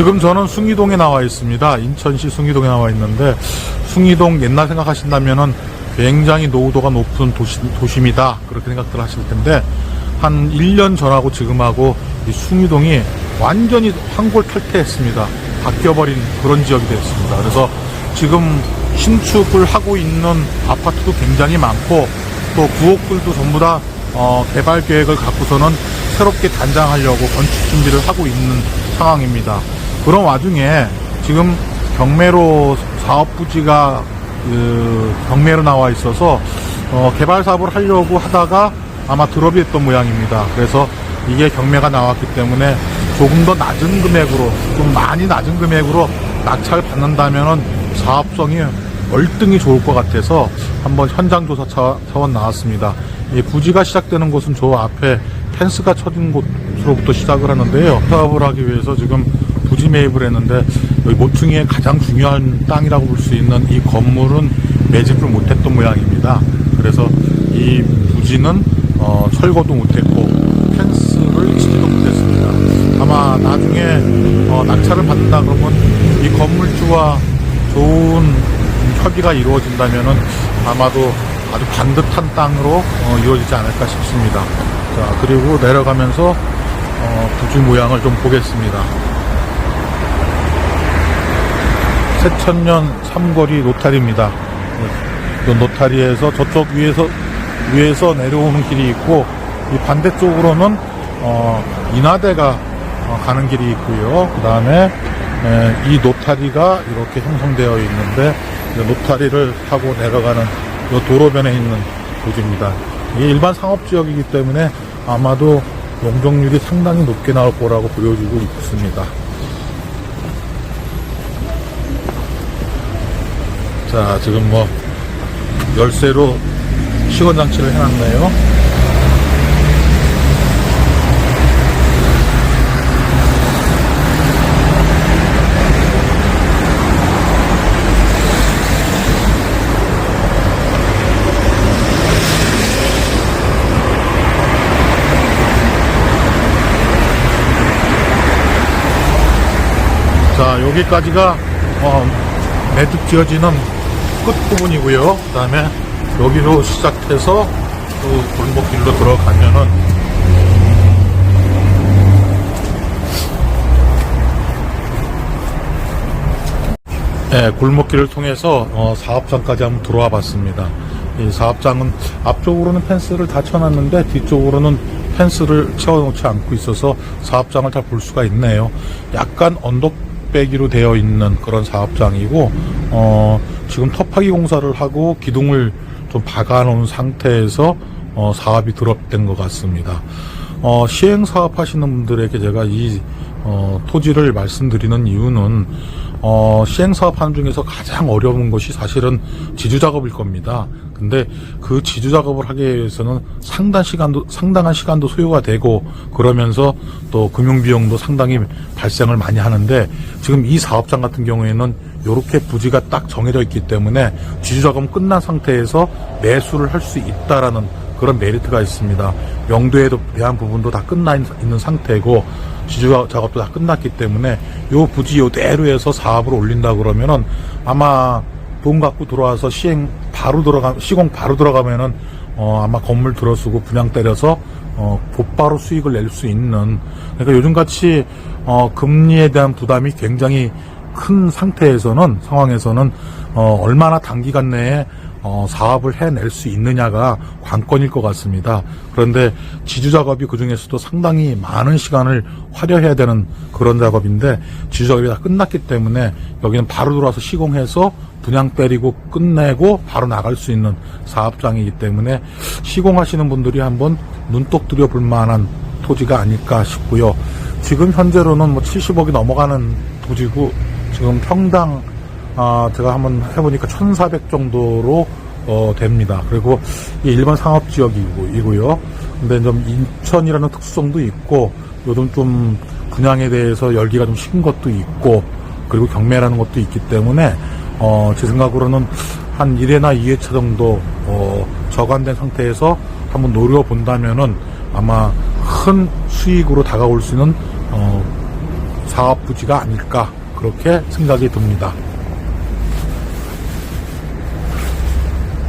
지금 저는 숭이동에 나와 있습니다. 인천시 숭이동에 나와 있는데 숭이동 옛날 생각하신다면은 굉장히 노후도가 높은 도시, 도심이다 그렇게 생각들 하실 텐데 한 1년 전하고 지금하고 이 숭이동이 완전히 황골탈퇴했습니다. 바뀌어버린 그런 지역이 됐습니다. 그래서 지금 신축을 하고 있는 아파트도 굉장히 많고 또 구옥들도 전부 다 어, 개발 계획을 갖고서는 새롭게 단장하려고 건축 준비를 하고 있는 상황입니다. 그런 와중에 지금 경매로 사업 부지가 그 경매로 나와 있어서 어, 개발 사업을 하려고 하다가 아마 드롭이 됐던 모양입니다. 그래서 이게 경매가 나왔기 때문에 조금 더 낮은 금액으로 좀 많이 낮은 금액으로 낙찰 받는다면은 사업성이 월등히 좋을 것 같아서 한번 현장 조사 차- 차원 나왔습니다. 이 부지가 시작되는 곳은 저 앞에 펜스가 쳐진 곳으로부터 시작을 하는데요. 사업을 하기 위해서 지금 부지 매입을 했는데 여기 모퉁이의 가장 중요한 땅이라고 볼 수 있는 이 건물은 매집을 못했던 모양입니다. 그래서 이 부지는 어, 철거도 못했고 펜스를 치지도 못했습니다. 아마 나중에 어, 낙찰을 받는다 그러면 이 건물주와 좋은 협의가 이루어진다면은 아마도 아주 반듯한 땅으로 어, 이루어지지 않을까 싶습니다. 자 그리고 내려가면서 어, 부지 모양을 좀 보겠습니다. 세천년 삼거리 노타리입니다. 그 노타리에서 저쪽 위에서 위에서 내려오는 길이 있고 이 반대쪽으로는 어, 인하대가 어, 가는 길이 있고요. 그 다음에 이 노타리가 이렇게 형성되어 있는데 이 노타리를 타고 내려가는 이 도로변에 있는 곳입니다. 이게 일반 상업지역이기 때문에 아마도 용적률이 상당히 높게 나올 거라고 보여지고 있습니다. 자, 지금 뭐, 열쇠로 시건장치를 해놨네요. 자, 여기까지가, 어, 매듭 지어지는 끝 부분이고요. 그 다음에 여기로 시작해서 그 골목길로 들어가면은 네, 골목길을 통해서 어, 사업장까지 한번 들어와 봤습니다. 이 사업장은 앞쪽으로는 펜스를 다 쳐놨는데 뒤쪽으로는 펜스를 채워놓지 않고 있어서 사업장을 다 볼 수가 있네요. 약간 언덕배기로 되어 있는 그런 사업장이고 어, 지금 터파기 공사를 하고 기둥을 좀 박아놓은 상태에서 어, 사업이 드롭된 것 같습니다. 어, 시행 사업 하시는 분들에게 제가 이 어, 토지를 말씀드리는 이유는 어, 시행 사업 하는 중에서 가장 어려운 것이 사실은 지주 작업일 겁니다. 근데 그 지주 작업을 하기 위해서는 상당 시간도 상당한 시간도 소요가 되고 그러면서 또 금융 비용도 상당히 발생을 많이 하는데 지금 이 사업장 같은 경우에는 이렇게 부지가 딱 정해져 있기 때문에 지주 작업 끝난 상태에서 매수를 할 수 있다라는 그런 메리트가 있습니다. 영도에 대한 부분도 다 끝나 있- 있는 상태고 지주 작업도 다 끝났기 때문에 요 부지 요대로 해서 사업을 올린다 그러면은 아마 돈 갖고 들어와서 시행 바로 들어가 시공 바로 들어가면은 어 아마 건물 들어서고 분양 때려서 어 곧바로 수익을 낼 수 있는 그러니까 요즘 같이 어 금리에 대한 부담이 굉장히 큰 상태에서는 상황에서는 어 얼마나 단기간 내에 어, 사업을 해낼 수 있느냐가 관건일 것 같습니다. 그런데 지주 작업이 그 중에서도 상당히 많은 시간을 활용해야 되는 그런 작업인데 지주 작업이 다 끝났기 때문에 여기는 바로 들어와서 시공해서 분양 때리고 끝내고 바로 나갈 수 있는 사업장이기 때문에 시공하시는 분들이 한번 눈독 들여볼 만한 토지가 아닐까 싶고요. 지금 현재로는 뭐 70억이 넘어가는 토지고 지금 평당 아, 제가 한번 해보니까 1,400 정도로 어, 됩니다. 그리고 이 일반 상업 지역이고요. 근데 좀 인천이라는 특수성도 있고 요즘 좀 분양에 대해서 열기가 좀 식은 것도 있고 그리고 경매라는 것도 있기 때문에 어, 제 생각으로는 한 1회나 2회차 정도 어, 저감된 상태에서 한번 노려본다면은 아마 큰 수익으로 다가올 수 있는 어, 사업 부지가 아닐까 그렇게 생각이 듭니다.